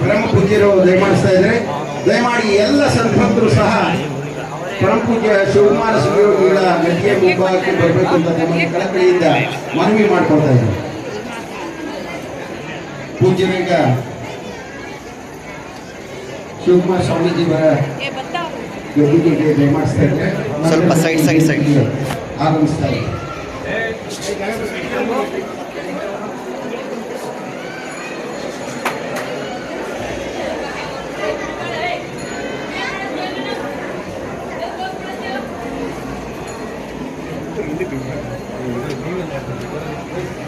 ಪರಮ ಪೂಜ್ಯರು ದಯಮಾಡಿಸ್ತಾ ಇದ್ರೆ, ದಯಮಾಡಿ ಎಲ್ಲ ಸಂತರು ಸಹ ಪರಮ ಪೂಜ್ಯ ಶಿವಕುಮಾರ ಸ್ವಾಮಿಗಳ ನದಿಯ ಮುಂಭಾಗಕ್ಕೆ ಬರಬೇಕು ಅಂತ ನಮ್ಮ ಕಳಕಳಿಯಿಂದ ಮನವಿ ಮಾಡ್ಕೊಳ್ತಾ ಇದ್ದಾರೆ. पूज्य का ಶಿವ ಕುಮಾರ ಸ್ವಾಮೀಜಿಯವರ ಯೋಗಿಗೆ ದಯಮಾಡಿಸ್ತಾ ಇದ್ರೆ ಸ್ವಲ್ಪ ಸೈಡ್ ಸೈಡ್ ಸೈಡ್ ಆಗಮಿಸ್ತಾ ಇದೆ ಇಲ್ಲಿ